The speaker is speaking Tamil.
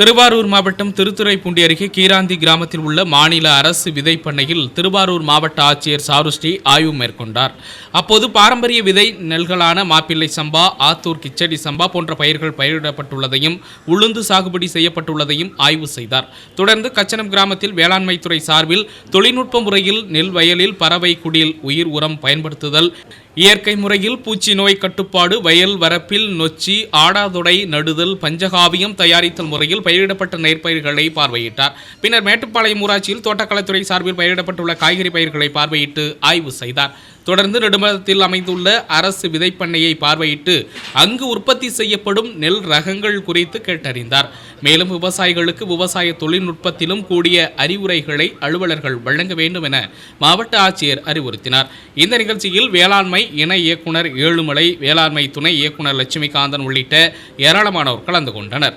திருவாரூர் மாவட்டம் திருத்துறைப்பூண்டி அருகே கீராந்தி கிராமத்தில் உள்ள மாநில அரசு விதை பண்ணையில் திருவாரூர் மாவட்ட ஆட்சியர் சாருஸ்ரீ ஆய்வு மேற்கொண்டார். அப்போது பாரம்பரிய விதை நெல்களான மாப்பிள்ளை சம்பா ஆத்தூர் கிச்சடி சம்பா போன்ற பயிர்கள் பயிரிடப்பட்டுள்ளதையும் உளுந்து சாகுபடி செய்யப்பட்டுள்ளதையும் ஆய்வு செய்தார். தொடர்ந்து கச்சனம் கிராமத்தில் வேளாண்மைத்துறை சார்பில் தொழில்நுட்ப முறையில் நெல் வயலில் பறவை குடில் உயிர் உரம் பயன்படுத்துதல் இயற்கை முறையில் பூச்சி நோய் கட்டுப்பாடு வயல் வரப்பில் நொச்சி ஆடாதொடை நடுதல் பஞ்சகாவியம் தயாரித்தல் முறையில் பயிரிடப்பட்ட நெற்பயிர்களை பார்வையிட்டார். பின்னர் மேட்டுப்பாளையம் ஊராட்சியில் தோட்டக்கலைத்துறை சார்பில் பயிரிடப்பட்டுள்ள காய்கறி பயிர்களை பார்வையிட்டு ஆய்வு செய்தார். தொடர்ந்து நெடுமலத்தில் அமைந்துள்ள அரசு விதைப்பண்ணையை பார்வையிட்டு அங்கு உற்பத்தி செய்யப்படும் நெல் ரகங்கள் குறித்து கேட்டறிந்தார். மேலும் விவசாயிகளுக்கு விவசாய தொழில்நுட்பத்திலும் கூடிய அறிவுரைகளை அலுவலர்கள் வழங்க வேண்டும் என மாவட்ட ஆட்சியர் அறிவுறுத்தினார். இந்த நிகழ்ச்சியில் வேளாண்மை இணை இயக்குனர் ஏழுமலை வேளாண்மை துணை இயக்குனர் லட்சுமிகாந்தன் உள்ளிட்ட ஏராளமானோர் கலந்து கொண்டனர்.